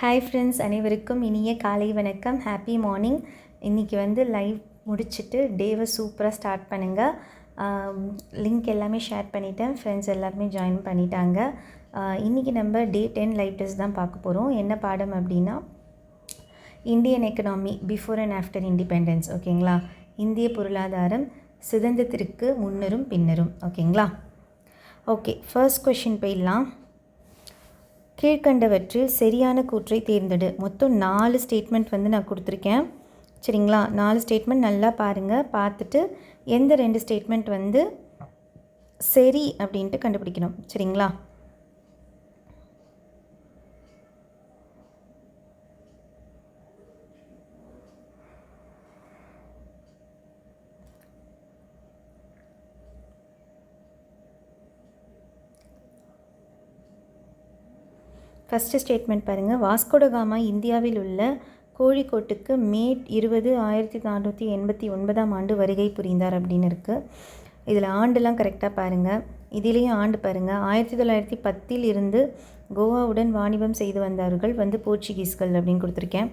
Hi friends அனைவருக்கும் இனிய காலை வணக்கம். ஹாப்பி மார்னிங் இன்றைக்கி வந்து லைவ் முடிச்சுட்டு டேவை சூப்பராக ஸ்டார்ட் பண்ணுங்கள் லிங்க் எல்லாமே ஷேர் பண்ணிட்டேன். ஃப்ரெண்ட்ஸ் எல்லாருமே ஜாயின் பண்ணிட்டாங்க. இன்றைக்கி நம்ம டே டென் லைவ் டெஸ்ட் தான் பார்க்க போகிறோம் என்ன பாடம் அப்படின்னா Indian economy before and after independence ஓகேங்களா இந்திய பொருளாதாரம் சுதந்திரத்திற்கு முன்னரும் பின்னரும் ஓகேங்களா ஓகே ஃபர்ஸ்ட் கொஷின் போயிடலாம். கீழ்கண்டவற்றில் சரியான கூற்றை தேர்ந்தெடு. மொத்தம் நாலு ஸ்டேட்மெண்ட் வந்து நான் கொடுத்துருக்கேன். சரிங்களா? நாலு ஸ்டேட்மெண்ட் நல்லா பாருங்கள் பார்த்துட்டு எந்த ரெண்டு ஸ்டேட்மெண்ட் வந்து சரி அப்படின்ட்டு கண்டுபிடிக்கணும். சரிங்களா? ஃபஸ்ட்டு ஸ்டேட்மெண்ட் பாருங்கள் வாஸ்கோடகாமா இந்தியாவில் உள்ள கோழிக்கோட்டுக்கு மே இருபது ஆயிரத்தி நானூற்றி எண்பத்தி ஒன்பதாம் ஆண்டு வருகை புரிந்தார் அப்படின்னு இருக்குது இதில் ஆண்டுலாம் கரெக்டாக பாருங்கள் இதிலேயும் ஆண்டு பாருங்கள் ஆயிரத்தி தொள்ளாயிரத்தி பத்தில் இருந்து கோவாவுடன் வாணிபம் செய்து வந்தார்கள் வந்து போர்ச்சுகீஸ்கள் அப்படின்னு கொடுத்துருக்கேன்.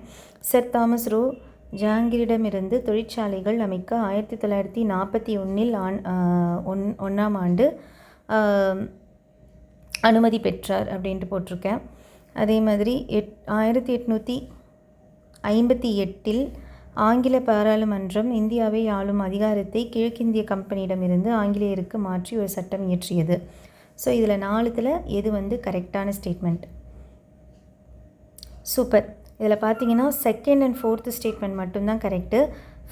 சர் தாமஸ் ரோ ஜாங்கிரிடமிருந்து தொழிற்சாலைகள் அமைக்க ஆயிரத்தி தொள்ளாயிரத்தி நாற்பத்தி ஒன்றில் ஆண் ஒன் ஒன்றாம் ஆண்டு அனுமதி பெற்றார் அப்படின்ட்டு போட்டிருக்கேன். அதே மாதிரி எட் ஆயிரத்தி எட்நூற்றி ஐம்பத்தி எட்டில் ஆங்கில பாராளுமன்றம் இந்தியாவை ஆளும் அதிகாரத்தை கிழக்கிந்திய கம்பெனியிடமிருந்து ஆங்கிலேயருக்கு மாற்றி ஒரு சட்டம் இயற்றியது. ஸோ இதில் நாலுத்தில் எது வந்து கரெக்டான ஸ்டேட்மெண்ட் சூப்பர் இதில் பார்த்தீங்கன்னா செகண்ட் அண்ட் ஃபோர்த்து ஸ்டேட்மெண்ட் மட்டும்தான் கரெக்டு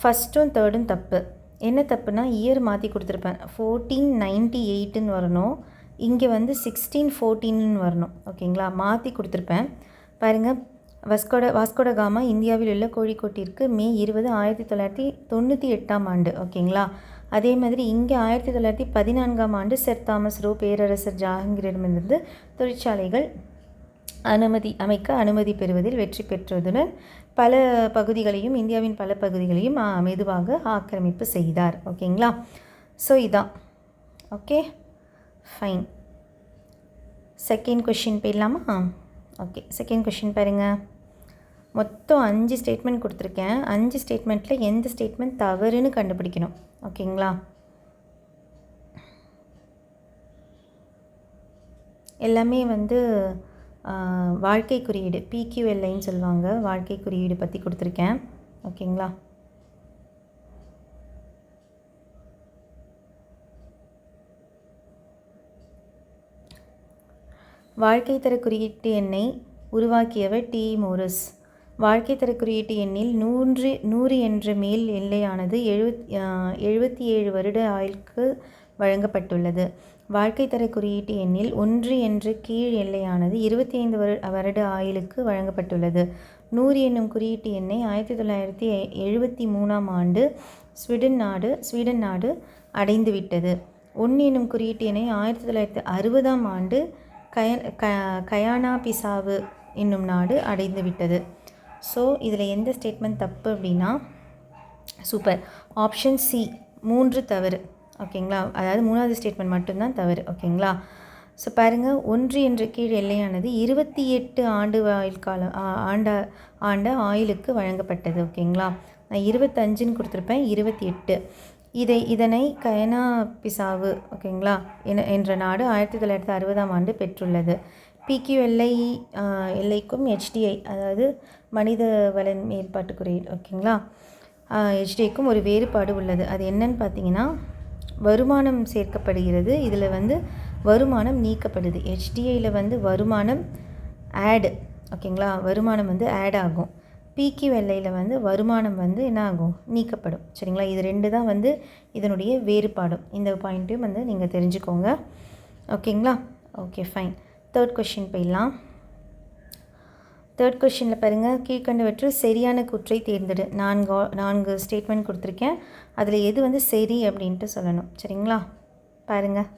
ஃபஸ்ட்டும் தேர்டும் தப்பு. என்ன தப்புனா இயர் மாற்றி கொடுத்துருப்பேன். ஃபோர்டீன் நைன்ட்டி எயிட்டுன்னு வரணும். இங்கே வந்து சிக்ஸ்டீன் ஃபோர்டீன்னு வரணும். ஓகேங்களா? மாற்றி கொடுத்துருப்பேன். பாருங்கள் வஸ்கோட வாஸ்கோட காமா இந்தியாவில் உள்ள கோழிக்கோட்டிற்கு மே இருபது ஆயிரத்தி தொள்ளாயிரத்தி தொண்ணூற்றி எட்டாம் ஆண்டு. ஓகேங்களா? அதே மாதிரி இங்கே ஆயிரத்தி தொள்ளாயிரத்தி பதினான்காம் ஆண்டு செர் தாமஸ் ரோ பேரரசர் ஜாஹங்கீரிடமிருந்து தொழிற்சாலைகள் அனுமதி அமைக்க அனுமதி பெறுவதில் வெற்றி பெற்றதுடன் பல பகுதிகளையும் இந்தியாவின் பல பகுதிகளையும் மெதுவாக ஆக்கிரமிப்பு செய்தார். ஓகேங்களா? ஸோ இதான். ஓகே ஃபைன் செகண்ட் கொஷின் போயிடலாமா ஓகே செகண்ட் கொஷின் பாருங்கள் மொத்தம் அஞ்சு ஸ்டேட்மெண்ட் கொடுத்துருக்கேன். அஞ்சு ஸ்டேட்மெண்ட்டில் எந்த ஸ்டேட்மெண்ட் தவறுன்னு கண்டுபிடிக்கணும். ஓகேங்களா எல்லாமே வந்து வாழ்க்கை குறியீடு. பிக்யூஎல்ஐன்னு சொல்லுவாங்க. வாழ்க்கை குறியீடு பற்றி கொடுத்துருக்கேன். ஓகேங்களா வாழ்க்கை தர குறியீட்டு எண்ணை உருவாக்கியவர் டி. மோரிஸ். வாழ்க்கை தர குறியீட்டு எண்ணில் நூன்று நூறு என்ற மேல் எல்லையானது எழுபத் எழுபத்தி ஏழு வருட ஆயுளுக்கு வழங்கப்பட்டுள்ளது. வாழ்க்கை தர குறியீட்டு எண்ணில் ஒன்று என்ற கீழ் எல்லையானது இருபத்தி ஐந்து வரு வருட ஆயுளுக்கு வழங்கப்பட்டுள்ளது. நூறு என்னும் குறியீட்டு எண்ணை ஆயிரத்தி தொள்ளாயிரத்தி எழுபத்தி மூணாம் ஆண்டு ஸ்வீடன் நாடு ஸ்வீடன் நாடு அடைந்துவிட்டது. ஒன்று என்னும் குறியீட்டு எண்ணை ஆயிரத்தி தொள்ளாயிரத்தி அறுபதாம் ஆண்டு கய க கயானா பிசாவு என்னும் நாடு அடைந்து விட்டது. ஸோ இதில் எந்த ஸ்டேட்மெண்ட் தப்பு அப்படின்னா சூப்பர் ஆப்ஷன் சி மூன்று தவறு. ஓகேங்களா அதாவது மூணாவது ஸ்டேட்மெண்ட் மட்டும்தான் தவறு. ஓகேங்களா ஸோ பாருங்கள் ஒன்று என்ற கீழ் எல்லையானது இருபத்தி எட்டு ஆண்டு ஆயுள் காலம் ஆண்ட ஆண்ட ஆயுளுக்கு வழங்கப்பட்டது. ஓகேங்களா நான் இருபத்தஞ்சுன்னு கொடுத்துருப்பேன் இருபத்தி எட்டு. இதை இதனை கயனா பிசாவு ஓகேங்களா என்ற நாடு ஆயிரத்தி தொள்ளாயிரத்தி அறுபதாம் ஆண்டு பெற்றுள்ளது. பிக்யூ எல்ஐ எல்லைக்கும் ஹெச்டிஐ அதாவது மனித வள மேம்பாட்டு குறியீடு ஓகேங்களா ஹெச்டிஐக்கும் ஒரு வேறுபாடு உள்ளது. அது என்னன்னு பார்த்தீங்கன்னா வருமானம் சேர்க்கப்படுகிறது. இதில் வந்து வருமானம் நீக்கப்படுது. ஹெச்டிஐயில் வந்து வருமானம் ஆடு ஓகேங்களா வருமானம் வந்து ஆட் ஆகும். பீக்கி வெள்ளையில் வந்து வருமானம் வந்து என்ன ஆகும் நீக்கப்படும். சரிங்களா? இது ரெண்டு தான் வந்து இதனுடைய வேறுபாடும். இந்த பாயிண்ட்டையும் வந்து நீங்கள் தெரிஞ்சுக்கோங்க. ஓகேங்களா? ஓகே ஃபைன் தேர்ட் கொஷின் போயிடலாம். தேர்ட் கொஷினில் பாருங்கள் கீழ்கண்டவற்று சரியான குற்றை தேர்ந்தெடு. நான்கு நான்கு ஸ்டேட்மெண்ட் கொடுத்துருக்கேன். அதில் எது வந்து சரி அப்படின்ட்டு சொல்லணும். சரிங்களா? பாருங்கள்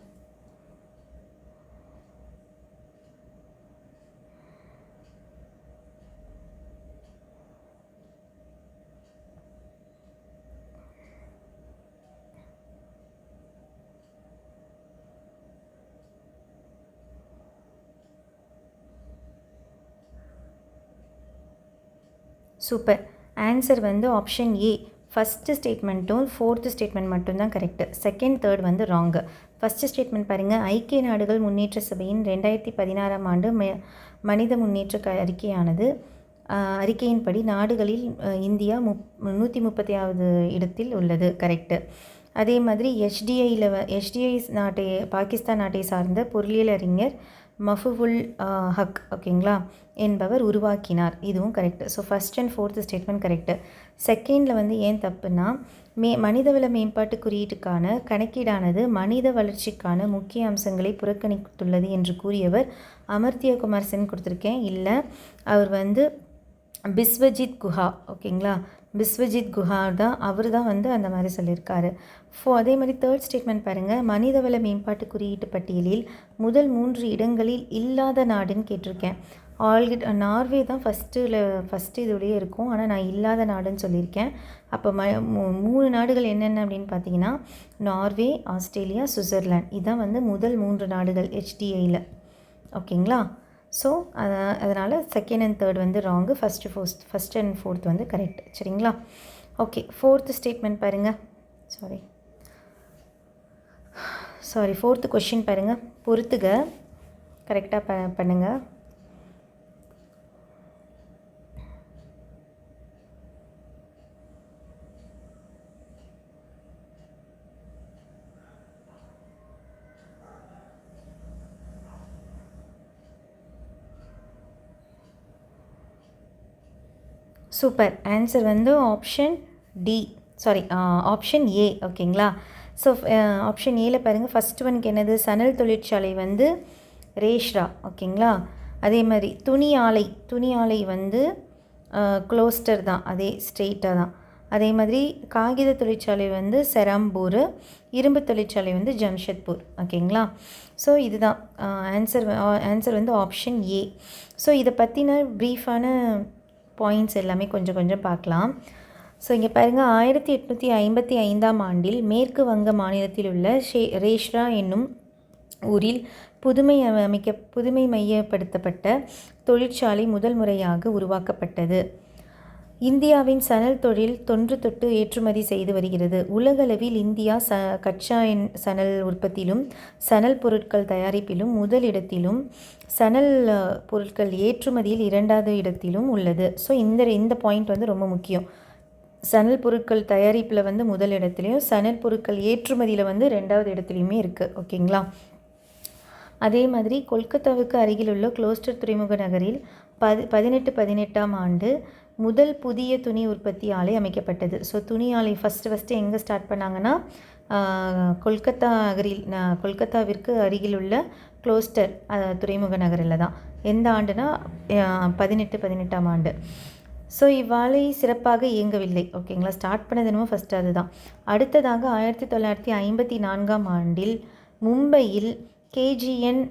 சூப்பர் ஆன்சர் வந்து ஆப்ஷன் ஏ ஃபஸ்ட்டு ஸ்டேட்மெண்ட்டும் ஃபோர்த்து ஸ்டேட்மெண்ட் மட்டும்தான் கரெக்டு செகண்ட் தேர்ட் வந்து ராங்கு ஃபஸ்ட்டு ஸ்டேட்மெண்ட் பாருங்கள் ஐக்கிய நாடுகள் முன்னேற்ற சபையின் ரெண்டாயிரத்தி பதினாறாம் ஆண்டு மனித முன்னேற்ற க அறிக்கையானது. அறிக்கையின்படி நாடுகளில் இந்தியா முப் நூற்றி முப்பத்தியாவது இடத்தில் உள்ளது. கரெக்டு அதே மாதிரி எஸ்டிஐயில் எஸ்டிஐ நாட்டை பாகிஸ்தான் நாட்டை சார்ந்த பொருளியல் அறிஞர் மஃபுவுல் ஹக் ஓகேங்களா? என்பவர் உருவாக்கினார். இதுவும் correct so first and fourth statement correct செகண்டில் வந்து ஏன் தப்புனா மே மனிதவள மேம்பாட்டு குறியீட்டுக்கான கணக்கீடானது மனித வளர்ச்சிக்கான முக்கிய அம்சங்களை புறக்கணித்துள்ளது என்று கூறியவர் அமர்த்திய குமார் சென் கொடுத்துருக்கேன். இல்லை அவர் வந்து பிஸ்வஜித் குஹா ஓகேங்களா? பிஸ்வஜித் குஹா தான் அவர் தான் வந்து அந்த மாதிரி சொல்லியிருக்காரு. ஸோ அதே மாதிரி தேர்ட் ஸ்டேட்மெண்ட் பாருங்கள் மனிதவள மேம்பாட்டு குறியீட்டு பட்டியலில் முதல் மூன்று இடங்களில் இல்லாத நாடுன்னு கேட்டிருக்கேன். ஆல்கிட் நார்வே தான் ஃபஸ்ட்டில் ஃபஸ்ட்டு இதுலேயே இருக்கும். ஆனால் நான் இல்லாத நாடுன்னு சொல்லியிருக்கேன். அப்போ ம மூணு நாடுகள் என்னென்ன அப்படின்னு பார்த்தீங்கன்னா நார்வே ஆஸ்திரேலியா சுவிட்சர்லாண்ட் இதுதான் வந்து முதல் மூன்று நாடுகள் ஹெச்டிஐயில் ஓகேங்களா? ஸோ அத அதனால் செகண்ட் அண்ட் தேர்ட் வந்து wrong first fourth first and fourth வந்து கரெக்ட் சரிங்களா? ஓகே ஃபோர்த்து ஸ்டேட்மெண்ட் பாருங்கள் சாரி சாரி ஃபோர்த்து கொஷின் பாருங்கள் பொறுத்துக. கரெக்டாக ப பண்ணுங்கள் சூப்பர் ஆன்சர் வந்து option D sorry option A ஓகேங்களா ஸோ ஆப்ஷன் ஏல பாருங்கள் ஃபஸ்ட் ஒனுக்கு என்னது? சணல் தொழிற்சாலை வந்து ரேஷ்ரா. ஓகேங்களா அதே மாதிரி துணி ஆலை. துணி ஆலை வந்து க்ளோஸ்டர் தான். அதே ஸ்ட்ரெயிட்டாக தான். அதே மாதிரி காகித தொழிற்சாலை வந்து செராம்பூர். இரும்பு தொழிற்சாலை வந்து ஜம்ஷெத்பூர் ஓகேங்களா ஸோ இதுதான் ஆன்சர் ஆன்சர் வந்து ஆப்ஷன் ஏ ஸோ இதை பற்றின ப்ரீஃபான பாயிண்ட்ஸ் எல்லாமே கொஞ்சம் கொஞ்சம் பார்க்கலாம். ஸோ இங்கே பாருங்கள் ஆயிரத்தி எட்நூற்றி ஐம்பத்தி ஐந்தாம் ஆண்டில் மேற்கு வங்க மாநிலத்தில் உள்ள ஷே ரேஷ்ரா என்னும் ஊரில் புதுமை அமைக்க புதுமை மையப்படுத்தப்பட்ட தொழிற்சாலை முதல் முறையாக உருவாக்கப்பட்டது. இந்தியாவின் சணல் தொழில் தொன்று தொட்டு ஏற்றுமதி செய்து வருகிறது. உலகளவில் இந்தியா ச கச்சா எண் சணல் உற்பத்தியிலும் சணல் பொருட்கள் தயாரிப்பிலும் முதலிடத்திலும் சணல் பொருட்கள் ஏற்றுமதியில் இரண்டாவது இடத்திலும் உள்ளது. ஸோ இந்த இந்த பாயிண்ட் வந்து ரொம்ப முக்கியம். சணல் பொருட்கள் தயாரிப்பில் வந்து முதல் இடத்துலையும் சணல் பொருட்கள் ஏற்றுமதியில் வந்து ரெண்டாவது இடத்துலையுமே இருக்குது ஓகேங்களா? அதே மாதிரி கொல்கத்தாவுக்கு அருகில் உள்ள குளோஸ்டர் துறைமுக நகரில் பதி பதினெட்டு பதினெட்டாம் ஆண்டு முதல் புதிய துணி உற்பத்தி ஆலை அமைக்கப்பட்டது. ஸோ துணி ஆலை ஃபஸ்ட்டு ஃபஸ்ட்டு எங்கே ஸ்டார்ட் பண்ணாங்கன்னா கொல்கத்தா நகரில் கொல்கத்தாவிற்கு அருகில் உள்ள குளோஸ்டர் துறைமுக நகரில் தான். எந்த ஆண்டுனா பதினெட்டு பதினெட்டாம் ஆண்டு. ஸோ இவ்வாலை சிறப்பாக இயங்கவில்லை. ஓகேங்களா ஸ்டார்ட் பண்ணது என்னமோ ஃபஸ்ட்டு அதுதான். அடுத்ததாக ஆயிரத்தி தொள்ளாயிரத்தி ஐம்பத்தி நான்காம் ஆண்டில் மும்பையில் கேஜிஎன்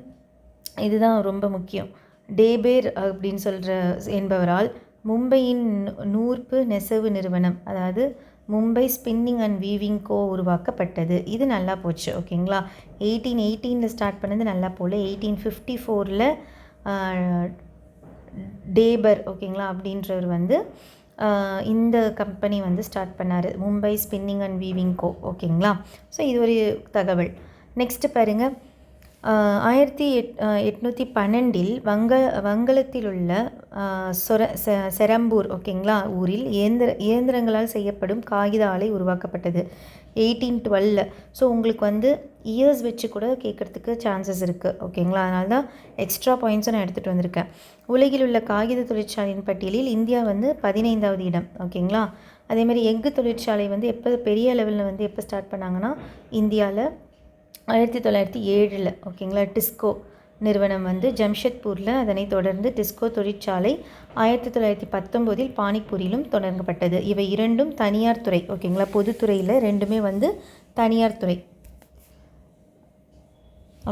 இதுதான் ரொம்ப முக்கியம். டேபேர் அப்படின்னு சொல்கிற என்பவரால் மும்பையின் நூற்பு நெசவு நிறுவனம் அதாவது Mumbai spinning and weaving co உருவாக்கப்பட்டது. இது நல்லா போச்சு ஓகேங்களா எயிட்டீன் எயிட்டீனில் ஸ்டார்ட் பண்ணது நல்லா போல எயிட்டீன் ஃபிஃப்டி ஃபோரில் டேபர் ஓகேங்களா அப்படின்றவர் வந்து இந்த கம்பெனி வந்து ஸ்டார்ட் பண்ணார். Mumbai spinning and weaving co ஓகேங்களா ஸோ இது ஒரு தகவல். நெக்ஸ்ட்டு பாருங்கள் ஆயிரத்தி எட் எட்நூற்றி பன்னெண்டில் வங்க வங்களத்தில் உள்ள சொர செ- செரம்பூர் ஓகேங்களா ஊரில் இயந்திர இயந்திரங்களால் செய்யப்படும் காகித ஆலை உருவாக்கப்பட்டது. எயிட்டீன் டுவெல்ல. ஸோ உங்களுக்கு வந்து இயர்ஸ் வச்சு கூட கேட்குறதுக்கு சான்சஸ் இருக்குது ஓகேங்களா? அதனால தான் எக்ஸ்ட்ரா பாயிண்ட்ஸும் நான் எடுத்துகிட்டு வந்திருக்கேன். உலகில் உள்ள காகித தொழிற்சாலையின் பட்டியலில் இந்தியா வந்து பதினைந்தாவது இடம். ஓகேங்களா? அதேமாதிரி எஃகு தொழிற்சாலை வந்து எப்போ பெரிய லெவலில் வந்து எப்போ ஸ்டார்ட் பண்ணாங்கன்னா இந்தியாவில் ஆயிரத்தி தொள்ளாயிரத்தி ஏழில் ஓகேங்களா டிஸ்கோ நிறுவனம் வந்து ஜம்ஷெத்பூரில் அதனைத் தொடர்ந்து டிஸ்கோ தொழிற்சாலை ஆயிரத்தி தொள்ளாயிரத்தி பத்தொம்போதில் பானிப்பூரிலும் தொடங்கப்பட்டது. இவை இரண்டும் தனியார் துறை ஓகேங்களா பொதுத்துறையில் ரெண்டுமே வந்து தனியார் துறை.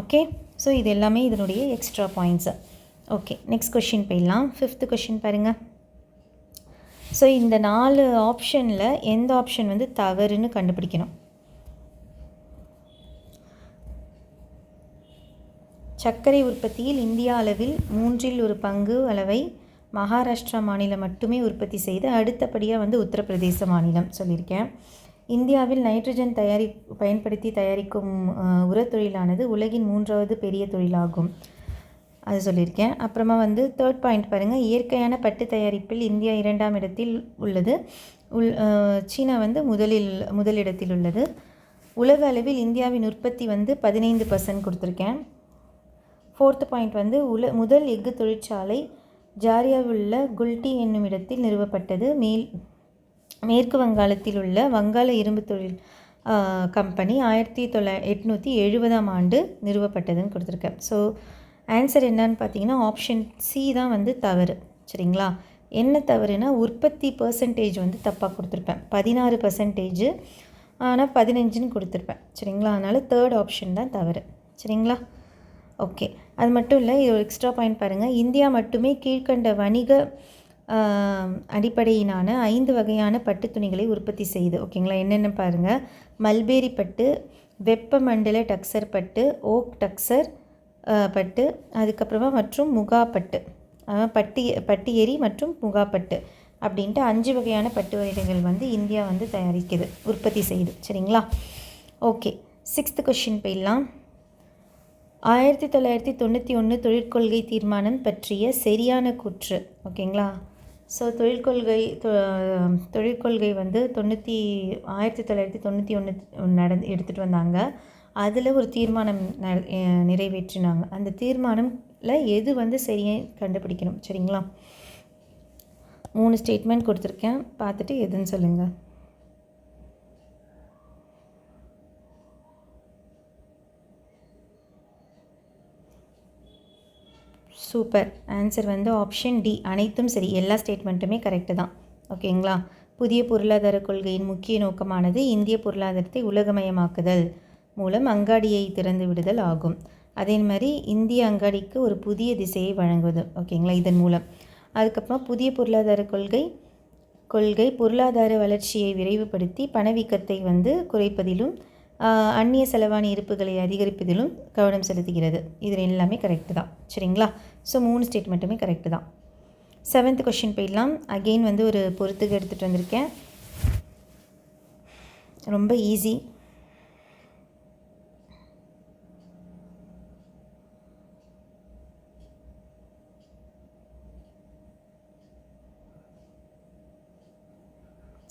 ஓகே ஸோ இது எல்லாமே இதனுடைய extra points. Okay next question போயிடலாம். ஃபிஃப்த்து கொஷின் பாருங்கள் ஸோ இந்த நாலு ஆப்ஷனில் எந்த ஆப்ஷன் வந்து தவறுன்னு கண்டுபிடிக்கணும்? சர்க்கரை உற்பத்தியில் இந்தியா அளவில் மூன்றில் ஒரு பங்கு அளவை மகாராஷ்டிரா மாநிலம் மட்டுமே உற்பத்தி செய்து அடுத்தபடியாக வந்து உத்தரப்பிரதேச மாநிலம் சொல்லியிருக்கேன். இந்தியாவில் நைட்ரஜன் தயாரி பயன்படுத்தி தயாரிக்கும் உரத்தொழிலானது உரத் தொழிலானது உலகின் மூன்றாவது பெரிய தொழிலாகும். அது சொல்லியிருக்கேன். அப்புறமா வந்து தேர்ட் பாயிண்ட் பாருங்கள் இயற்கையான பட்டு தயாரிப்பில் இந்தியா இரண்டாம் இடத்தில் உள்ளது. உள் சீனா வந்து முதலில் முதலிடத்தில் உள்ளது. உலக அளவில் இந்தியாவின் உற்பத்தி வந்து பதினைந்து பர்சன்ட் கொடுத்துருக்கேன். ஃபோர்த்து பாயிண்ட் வந்து உல முதல் எஃகு தொழிற்சாலை ஜாரியாவில் உள்ள குல்டி என்னும் இடத்தில் நிறுவப்பட்டது. மேல் மேற்கு வங்காளத்தில் உள்ள வங்காள இரும்பு தொழில் கம்பெனி ஆயிரத்தி தொள்ளா எட்நூற்றி எழுபதாம் ஆண்டு நிறுவப்பட்டதுன்னு கொடுத்துருக்கேன் ஸோ ஆன்சர் என்னன்னு பார்த்தீங்கன்னா ஆப்ஷன் சி தான் வந்து தவறு. சரிங்களா? என்ன தவறுனா உற்பத்தி பர்சன்டேஜ் வந்து தப்பாக கொடுத்துருப்பேன். பதினாறு பர்சன்டேஜ் ஆனால் பதினஞ்சுன்னு கொடுத்துருப்பேன். சரிங்களா? அதனால் தேர்ட் ஆப்ஷன் தான் தவறு. சரிங்களா? ஓகே அது மட்டும் இல்லை இது ஒரு எக்ஸ்ட்ரா பாயிண்ட் பாருங்கள் இந்தியா மட்டுமே கீழ்க்கண்ட வணிக அடிப்படையினான அடிப்படையிலான ஐந்து வகையான பட்டு துணிகளை உற்பத்தி செய்யுது ஓகேங்களா என்னென்ன பாருங்கள் மல்பேரி பட்டு வெப்பமண்டல டக்சர் பட்டு ஓக் டக்சர் பட்டு அதுக்கப்புறமா மற்றும் முகாப்பட்டு பட்டு அதாவது பட்டி பட்டியேரி மற்றும் முகாப்பட்டு அப்படின்ட்டு அஞ்சு வகையான பட்டு வகைகள் வந்து இந்தியா வந்து தயாரிக்குது உற்பத்தி செய்யுது சரிங்களா? ஓகே சிக்ஸ்த்து கொஷின் போயிடலாம். ஆயிரத்தி தொள்ளாயிரத்தி தொண்ணூற்றி ஒன்று தொழிற்கொள்கை தீர்மானம் பற்றிய சரியான கூற்று. ஓகேங்களா? ஸோ தொழிற்கொள்கை தொ- தொழிற்கொள்கை வந்து தொண்ணூற்றி ஆயிரத்தி தொள்ளாயிரத்தி தொண்ணூற்றி ஒன்று நடந்து எடுத்துகிட்டு வந்தாங்க. அதில் ஒரு தீர்மானம் ந- நிறைவேற்றினாங்க. அந்த தீர்மானம்ல எது வந்து சரியை கண்டுபிடிக்கணும்? சரிங்களா? மூணு ஸ்டேட்மெண்ட் கொடுத்துருக்கேன். பார்த்துட்டு எதுன்னு சொல்லுங்கள் சூப்பர். ஆன்சர் வந்து ஆப்ஷன் டி அனைத்தும் சரி. எல்லா ஸ்டேட்மெண்ட்டுமே கரெக்டு தான். ஓகேங்களா புதிய பொருளாதார கொள்கையின் முக்கிய நோக்கமானது இந்திய பொருளாதாரத்தை உலகமயமாக்குதல் மூலம் அங்காடியை திறந்து விடுதல் ஆகும். அதே மாதிரி இந்திய அங்காடிக்கு ஒரு புதிய திசையை வழங்குவது. ஓகேங்களா இதன் மூலம். அதுக்கப்புறமா புதிய பொருளாதார கொள்கை கொள்கை பொருளாதார வளர்ச்சியை விரைவுபடுத்தி பணவீக்கத்தை வந்து குறைப்பதிலும் அந்நிய செலவாணி இருப்புகளை அதிகரிப்பதிலும் கவனம் செலுத்துகிறது. இது எல்லாமே கரெக்டு தான். சரிங்களா? ஸோ மூணு ஸ்டேட்மெண்ட்டுமே கரெக்டு தான். செவன்த் கொஷின் போயிடலாம். அகெயின் வந்து ஒரு பொறுத்துக்கு எடுத்துகிட்டு வந்திருக்கேன். ரொம்ப ஈஸி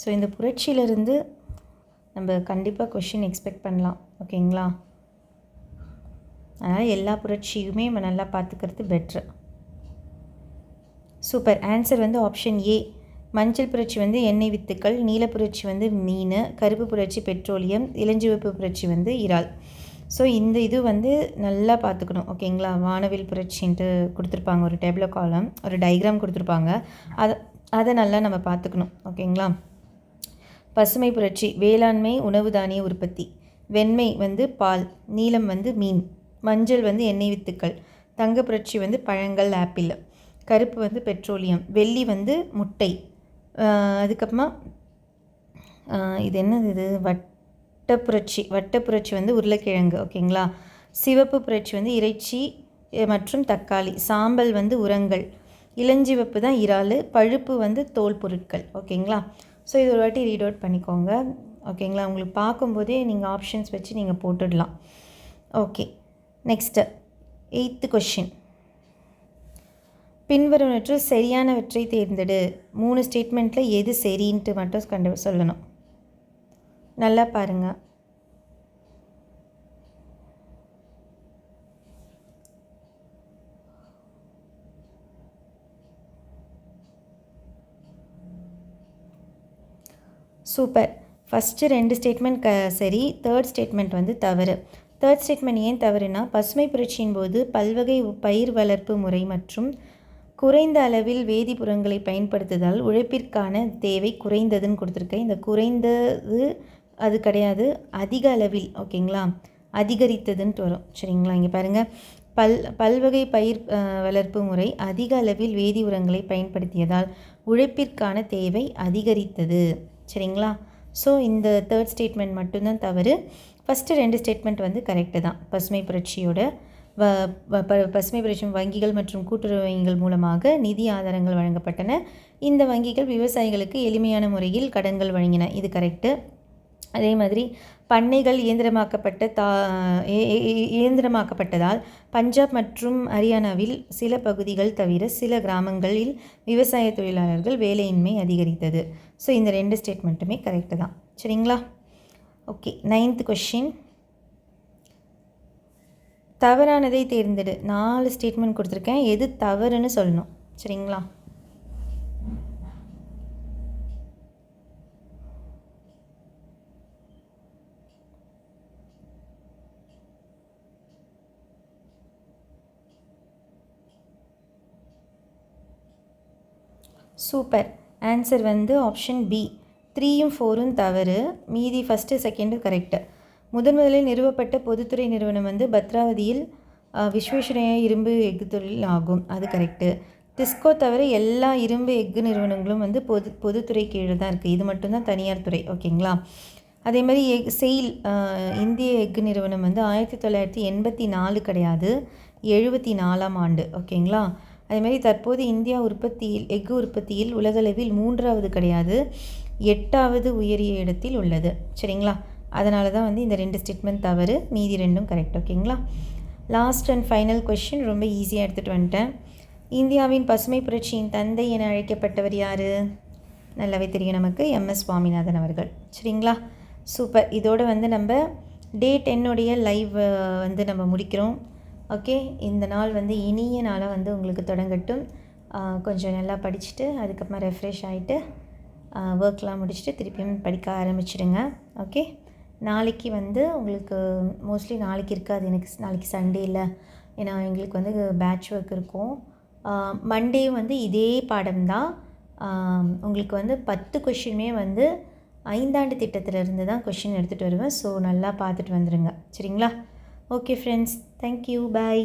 ஸோ இந்த புரட்சியிலிருந்து நம்ம கண்டிப்பாக கொஷின் எக்ஸ்பெக்ட் பண்ணலாம். ஓகேங்களா? அதனால் எல்லா புரட்சியுமே நம்ம நல்லா பார்த்துக்கிறது பெட்ரு சூப்பர் ஆன்சர் வந்து ஆப்ஷன் ஏ மஞ்சள் புரட்சி வந்து எண்ணெய் வித்துக்கள் நீல புரட்சி வந்து மீன் கருப்பு புரட்சி பெட்ரோலியம் இளஞ்சிவப்பு புரட்சி வந்து இறால். ஸோ இந்த இது வந்து நல்லா பார்த்துக்கணும். ஓகேங்களா? வானவில் புரட்சின்ட்டு கொடுத்துருப்பாங்க. ஒரு டேபிளோ காலம் ஒரு டைக்ராம் கொடுத்துருப்பாங்க. அதை அதை நல்லா நம்ம பார்த்துக்கணும். ஓகேங்களா? பசுமை புரட்சி வேளாண்மை உணவு தானிய உற்பத்தி. வெண்மை வந்து பால் நீலம் வந்து மீன் மஞ்சள் வந்து எண்ணெய் வித்துக்கள் தங்க புரட்சி வந்து பழங்கள் ஆப்பிள் கருப்பு வந்து பெட்ரோலியம் வெள்ளி வந்து முட்டை. அதுக்கப்புறமா இது என்னது இது? வட்ட புரட்சி வந்து உருளைக்கிழங்கு ஓகேங்களா? சிவப்பு புரட்சி வந்து இறைச்சி மற்றும் தக்காளி சாம்பல் வந்து உரங்கள் இளஞ்சிவப்பு தான் இறால் பழுப்பு வந்து தோல் பொருட்கள் ஓகேங்களா? ஸோ இது ஒரு வாட்டி ரீட் அவுட் பண்ணிக்கோங்க. ஓகேங்களா உங்களுக்கு பார்க்கும்போதே நீங்கள் ஆப்ஷன்ஸ் வச்சு நீங்கள் போட்டுடலாம். ஓகே நெக்ஸ்ட்டு எயித்து கொஷின் பின்வருவனற்று சரியானவற்றை தேர்ந்தெடு. மூணு ஸ்டேட்மெண்ட்டில் எது சரின்ட்டு மட்டும் கண்டு சொல்லணும். நல்லா பாருங்கள் சூப்பர் ஃபஸ்ட்டு ரெண்டு ஸ்டேட்மெண்ட் க சரி. தேர்ட் ஸ்டேட்மெண்ட் வந்து தவறு. தேர்ட் ஸ்டேட்மெண்ட் ஏன் தவறுனா பசுமை புரட்சியின் போது பல்வகை பயிர் வளர்ப்பு முறை மற்றும் குறைந்த அளவில் வேதிப்புறங்களை பயன்படுத்துதல் உழைப்பிற்கான தேவை குறைந்ததுன்னு கொடுத்துருக்கேன். இந்த குறைந்தது அது கிடையாது அதிக அளவில் ஓகேங்களா? அதிகரித்ததுன்ட்டு வரும். சரிங்களா? இங்கே பாருங்கள் பல் பல்வகை பயிர் வளர்ப்பு முறை அதிக அளவில் வேதி உரங்களை பயன்படுத்தியதால் உழைப்பிற்கான தேவை அதிகரித்தது. சரிங்களா? ஸோ இந்த தேர்ட் ஸ்டேட்மெண்ட் மட்டும்தான் தவறு. ஃபஸ்ட்டு ரெண்டு ஸ்டேட்மெண்ட் வந்து கரெக்டு தான். பசுமை புரட்சியோட வ ப பசுமை புரட்சி வங்கிகள் மற்றும் கூட்டுறவு வங்கிகள் மூலமாக நிதி ஆதாரங்கள் வழங்கப்பட்டன. இந்த வங்கிகள் விவசாயிகளுக்கு எளிமையான முறையில் கடன்கள் வழங்கின. இது கரெக்டு அதே மாதிரி பண்ணைகள் இயந்திரமாக்கப்பட்ட தா இ- இயந்திரமாக்கப்பட்டதால் பஞ்சாப் மற்றும் ஹரியானாவில் சில பகுதிகள் தவிர சில கிராமங்களில் விவசாய தொழிலாளர்கள் வேலையின்மை அதிகரித்தது. ஸோ இந்த ரெண்டு ஸ்டேட்மெண்ட்டுமே கரெக்டு தான். சரிங்களா? ஓகே நைன்த் கொஷின் தவறானதை தேர்ந்தெடு. நாலு ஸ்டேட்மெண்ட் கொடுத்துருக்கேன். எது தவறுன்னு சொல்லணும். சரிங்களா? சூப்பர். ஆன்சர் வந்து ஆப்ஷன் பி த்ரீயும் ஃபோரும் தவறு. மீதி ஃபஸ்ட்டு செகண்டு கரெக்டு முதன் முதலில் நிறுவப்பட்ட பொதுத்துறை நிறுவனம் வந்து பத்ராவதியில் விஸ்வேஸ்வரையா இரும்பு எஃகு தொழில் ஆகும். அது கரெக்டு டிஸ்கோ தவிர எல்லா இரும்பு எஃகு நிறுவனங்களும் வந்து பொது பொதுத்துறை கீழே தான் இருக்குது இது மட்டும்தான் தனியார் துறை. ஓகேங்களா? அதே மாதிரி எக் செயில் இந்திய எஃகு நிறுவனம் வந்து ஆயிரத்தி தொள்ளாயிரத்தி எண்பத்தி நாலு கிடையாது. எழுபத்தி நாலாம் ஆண்டு. ஓகேங்களா? அதேமாதிரி தற்போது இந்தியா உற்பத்தியில் எஃகு உற்பத்தியில் உலகளவில் மூன்றாவது கிடையாது எட்டாவது உயரிய இடத்தில் உள்ளது. சரிங்களா? அதனால தான் வந்து இந்த ரெண்டு ஸ்டேட்மெண்ட் தவறு மீதி ரெண்டும் கரெக்ட் ஓகேங்களா? லாஸ்ட் அண்ட் ஃபைனல் கொஷின் ரொம்ப ஈஸியாக எடுத்துகிட்டு வந்துட்டேன். இந்தியாவின் பசுமை புரட்சியின் தந்தை என அழைக்கப்பட்டவர் யார்? நல்லாவே தெரியும் நமக்கு எம்எஸ் சுவாமிநாதன் அவர்கள். சரிங்களா? சூப்பர் இதோடு வந்து நம்ம டே டென்னுடைய லைவ் வந்து நம்ம முடிக்கிறோம். ஓகே இந்த நாள் வந்து இனிய நாளாக வந்து உங்களுக்கு தொடங்கட்டும். கொஞ்சம் நல்லா படிச்சுட்டு அதுக்கப்புறமா ரெஃப்ரெஷ் ஆகிட்டு ஒர்க்லாம் முடிச்சுட்டு திருப்பியும் படிக்க ஆரம்பிச்சிடுங்க ஓகே நாளைக்கு வந்து உங்களுக்கு மோஸ்ட்லி நாளைக்கு இருக்காது. எனக்கு நாளைக்கு சண்டே இல்லை. ஏன்னா எங்களுக்கு வந்து பேட்ச் ஒர்க் இருக்கும். மண்டே வந்து இதே பாடம்தான் தான். உங்களுக்கு வந்து பத்து கொஷினுமே வந்து ஐந்தாண்டு திட்டத்திலிருந்து தான் கொஷின் எடுத்துகிட்டு வருவேன். ஸோ நல்லா பார்த்துட்டு வந்துடுங்க சரிங்களா? Okay friends thank you bye